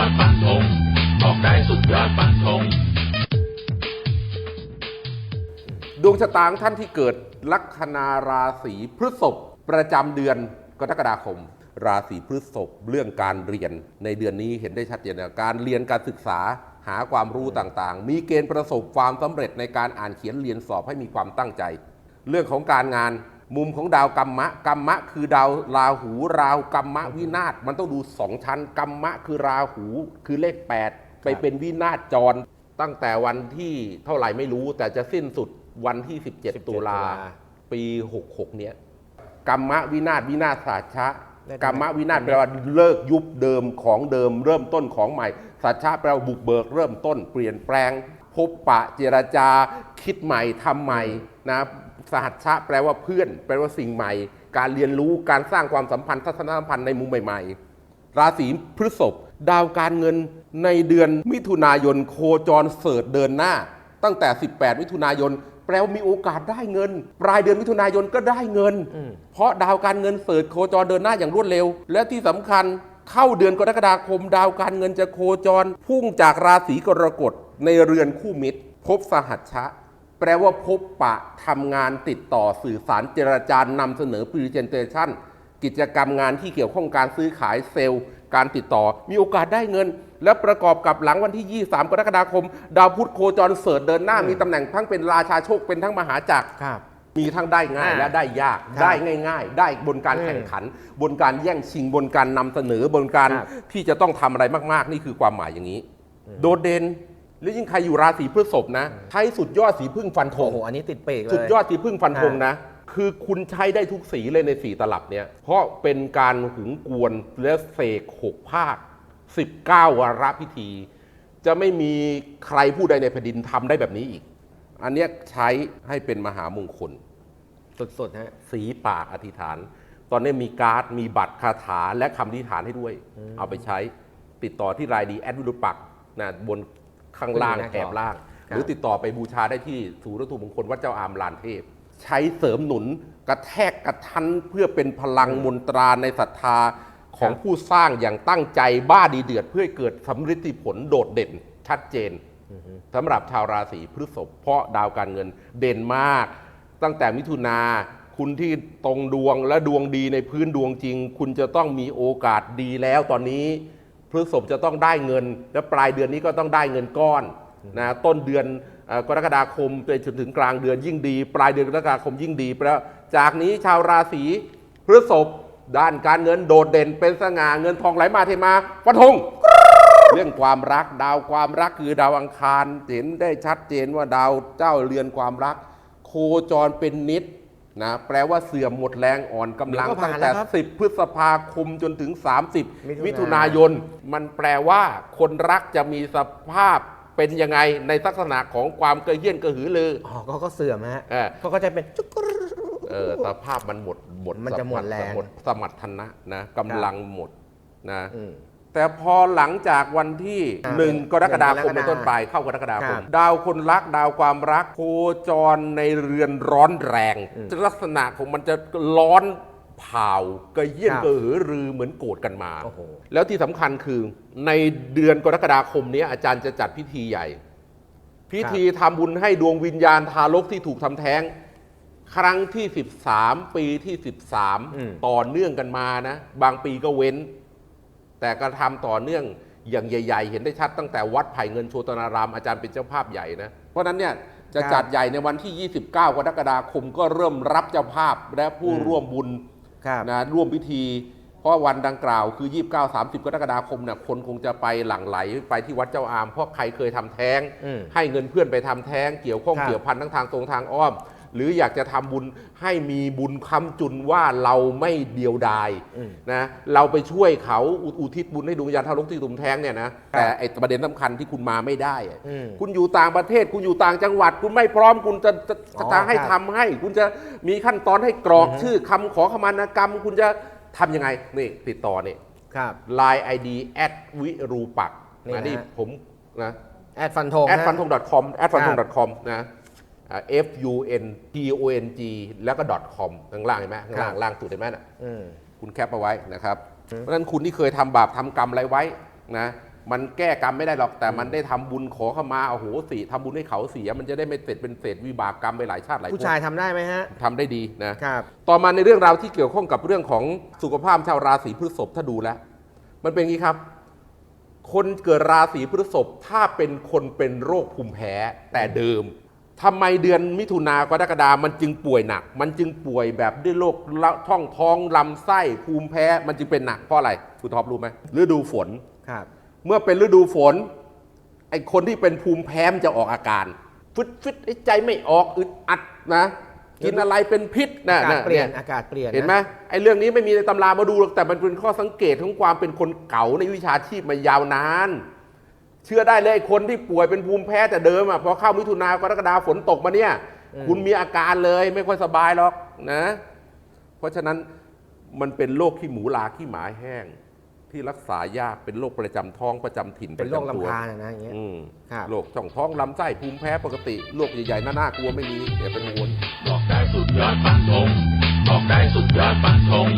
อดฟันธงบอกได้สุดยอดฟันธงดวงชะตาของท่านที่เกิดลัคนาราศีพฤษภประจำเดือนกรกฎาคม ราศีพฤษภเรื่องการเรียนในเดือนนี้เห็นได้ชัดเจนการเรียนการศึกษาหาความรู้ต่างๆ มีเกณฑ์ประสบความสำเร็จในการอ่านเขียนเรียนสอบให้มีความตั้งใจ เรื่องของการงาน มุมของดาวกรรมะกรรมะคือดาวราหูราหูกรรมะวินาศมันต้องดูสองชั้นกรรมะคือราหูคือเลข 8 ไปเป็นวินาศจร ตั้งแต่วันที่เท่าไหร่ไม่รู้ แต่จะสิ้นสุดวันที่ 17 ตุลาปี 66 เนี้ยกรรมะวินาศวินาศสาชะได้ไหมกรรมะวินาศแปลว่าเลิกยุบเดิมของเดิม เริ่มต้นของใหม่ สัชชะแปลว่าบุกเบิกเริ่มต้น เปลี่ยนแปลง พบปะเจรจา คิดใหม่ทำใหม่นะ สหัชชะแปลว่าเพื่อน แปลว่าสิ่งใหม่ การเรียนรู้การสร้างความสัมพันธ์ทัศนสัมพันธ์ในมุมใหม่ ๆ ราศีพฤษภดาวการเงินในเดือนมิถุนายนโคจรเสริฐเดินหน้า ตั้งแต่ 18 มิถุนายน แปลว่ามีโอกาสได้เงิน ปลายเดือนมิถุนายนก็ได้เงินอืมเพราะดาวการเงินเสริฐโคจรเดินหน้าอย่างรวดเร็ว และที่สำคัญเข้าเดือนกรกฎาคม ดาวการเงินจะโคจร พุ่งจากราศีกรกฎในเรือนคู่มิตร พบสหัชชะ แปลว่าพบปะทำงานติดต่อสื่อสารเจรจานำเสนอ Presentation กิจกรรมงานที่เกี่ยวข้องการซื้อขายเซลล์ การติดต่อ มีโอกาสได้เงิน และประกอบกับหลังวันที่ 23 กรกฎาคม ดาวพุธโคจรเสริฐเดินหน้ามีตำแหน่งทั้งเป็นราชาโชคเป็นทั้งมหาจักรครับ มีทั้งได้ง่ายอ่าและได้ยาก ครับได้ง่าย ๆ ได้บนการอืมแข่งขัน บนการแย่งชิงบนการนำเสนอบนการครับ ที่จะต้องทำอะไรมาก ๆ นี่คือความหมายอย่างนี้ โดดเด่น แล้วยิ่งใครอยู่ราศีพฤษภนะใช้สุดยอดสีพึ่งฟันธโอ้งโหอันนี้ติดเปรกเลย สุดยอดสีพึ่งฟันธงอ่านนะ คือคุณใช้ได้ทุกสีเลยในสีตลับเนี่ยเพราะเป็นการหุงกวนและเสกหกภาค 19 วาระพิธี จะไม่มีใครผู้ใดในแผ่นดินทำได้แบบนี้อีก อันเนี้ยใช้ให้เป็นมหามงคลสุดๆฮะ สีปากอธิษฐาน ตอนนี้มีการ์ด มีบัตรคาถาและคำอธิษฐานให้ด้วย เอาไปใช้ติดต่อที่รายดีแอดวิรุปักษ์นะบน ข้างล่างขึ้นอยู่หน้าจอแถบล่างครับหรือติดต่อไปบูชาได้ที่ศูนย์วัตถุมงคลวัดเจ้าอามลานเทพ ใช้เสริมหนุนกระแทกกระทันเพื่อเป็นพลังมนตราในศรัทธาของผู้สร้างอย่างตั้งใจบ้าดีเดือด เพื่อให้เกิดสำฤทธิผลโดดเด่นชัดเจนสำหรับชาวราศีพฤษภเพราะดาวการเงินเด่นมาก ตั้งแต่มิถุนาคุณที่ตรงดวงและดวงดีในพื้นดวงจริง คุณจะต้องมีโอกาสดีแล้วตอนนี้ พฤษภจะต้องได้เงิน และปลายเดือนนี้ก็ต้องได้เงินก้อนนะต้นเดือนกรกฎาคมไปจนถึงกลางเดือนยิ่งดี ปลายเดือนกรกฎาคมยิ่งดีแล้วจากนี้ชาวราศีพฤษภด้านการเงินโดดเด่นเป็นสง่าเงินทองไหลมาเทมาฟันธงเรื่องความรักดาวความรักคือดาวอังคารเห็นได้ชัดเจนว่าดาวเจ้าเรือนความรัก โคจรเป็นนิด นะแปลว่าเสื่อมหมดแรงอ่อนกำลังเดี๋ยวก็ตั้ผ่างนแต่แล้วครับ10 พฤษภาคมจนถึง 30 มิถุนามิถุนายน มันแปลว่าคนรักจะมีสภาพเป็นยังไงในลักษณะของความกระเฮี้ยนกระหือรืออ๋อก็ก็เสื่อมฮะเออ เขาก็จะเป็นจุกกรูเออสภาพมันหมดหมดมันจะหมดแรงหมดสมรรถนะนะกำลังหมดนะ อืม แต่พอหลังจากวันที่ อ่าหนึ่งกรกฎาคมหนึ่เป็นงกรกฎาต้นไปเข้ากรกฎาคครัม บดาวคนรักดาวความรักโคจรในเรือนร้อนแรงอืมลักษณะของมันจะร้อนเผากระเยี่ยนครับกระหือรือเหมือนโกรธกันมา โอ้โห แล้วที่สำคัญคือในเดือนกรกฎาคมนี้อาจารย์จะจัดพิธีใหญ่ พิธีทำบุญให้ดวงวิญญาณทารกที่ถูกทำแท้ง ครั้งที่ 13 ปีที่ อืม13 ต่อเนื่องกันมานะ บางปีก็เว้น แต่กระทำต่อเนื่องอย่างใหญ่ ๆ เห็นได้ชัดตั้งแต่วัดไผ่เงินโชตนารามอาจารย์เป็นเจ้าภาพใหญ่นะ เพราะฉะนั้นเนี่ยจะจัดใหญ่ในวันที่ 29 กรกฎาคมก็เริ่มรับเจ้าภาพและผู้ร่วมบุญครับนะร่วมพิธี เพราะวันดังกล่าวคือ 29 30 กรกฎาคมเนี่ยคนคงจะไปหลั่งไหลไปที่วัดเจ้าอามเพราะใครเคยทำแท้งอืมให้เงินเพื่อนไปทำแท้ง เกี่ยวข้องครับเกี่ยวพันทั้งทางตรงทางอ้อม หรืออยากจะทำบุญให้มีบุญค้ำจุนว่าเราไม่เดียวดายอืมนะเราไปช่วยเขาอุอุทิศบุญให้ดวงวิญญาณทารกที่ตุ่มแท้งเนี่ยนะแต่ไอ้ประเด็นสำคัญที่คุณมาไม่ได้อะอืมคุณอยู่ต่างประเทศ คุณอยู่ต่างจังหวัด คุณไม่พร้อมคุณจะจะอ๋อจะให้ครับทำให้ คุณจะมีขั้นตอนให้กรอกอือฮึชื่อคำขอขมานกรรม คุณจะทำยังไงนี่ติดต่อนี่ครับ Line ID แอดวิรูปักนี่นะนะนี่ผมนะแอดฟันธงแอดฟันฮะธง .com แอดฟันธงครับ .com นะอ่า f u n t o n g แล้วก็ .com ข้างล่างเห็นไหมข้างล่างล่างสุดเห็นไหมน่ะอืมคุณแคปเอาไว้นะครับอืมเพราะฉะนั้นคุณที่เคยทำบาปทำกรรมอะไรไว้นะมันแก้กรรมไม่ได้หรอกแต่มันได้ทำบุญขอเข้ามาโอ้โหสิทำบุญให้เขาเสีย มันจะได้ไม่เสร็จเป็นเศษวิบากกรรมไปหลายชาติหลายภพผู้ชายทำได้ไหมฮะทำได้ดีนะครับต่อมาในเรื่องราวที่เกี่ยวข้องกับเรื่องของสุขภาพชาวราศีพฤษภถ้าดูแล้ว มันเป็นอย่างนี้ครับ คนเกิดราศีพฤษภถ้าเป็นคนเป็นโรคภูมิแพ้แต่เดิม ทำไมเดือนมิถุนากรกฎามันจึงป่วยหนัก มันจึงป่วยแบบด้วยโรคละท้องท้องลำไส้ภูมิแพ้มันจึงเป็นหนักเพราะอะไรคุณท็อปรู้ไหมฤดูฝนครับ เมื่อเป็นฤดูฝนไอคนที่เป็นภูมิแพ้มันจะออกอาการฟึดฟึดไอ้ใจไม่ออกอึดอัดนะ กินอะไรเป็นพิษนะอากาศนะเปลี่ยนยอากาศเปลี่ยนเห็นไหมะไอ้เรื่องนี้ไม่มีในตำรามาดูหรอกแต่มันเป็นข้อสังเกตของความเป็นคนเก่าในวิชาชีพมายาวนาน เชื่อได้เลยไอ้คนที่ป่วยเป็นภูมิแพ้แต่เดิมอะพอเข้ามิถุนากรกฎาฝนตกมาเนี่ยอืมคุณมีอาการเลยไม่ค่อยสบายหรอกนะ เพราะฉะนั้นมันเป็นโรคขี้หมูลาขี้หมาแห้ง ที่รักษายากเป็นโรคประจำท้องประจำถิ่นเป็นโรคประจำตัวลำพานอะนะอย่างเงี้ยอืมครับโรคช่องท้องลำไส้ภูมิแพ้ปกติโรคใหญ่ๆน่ากลัวไม่มีอย่าเป็นกังวลบอกได้สุดยอดฟันธงบอกได้สุดยอดฟันธง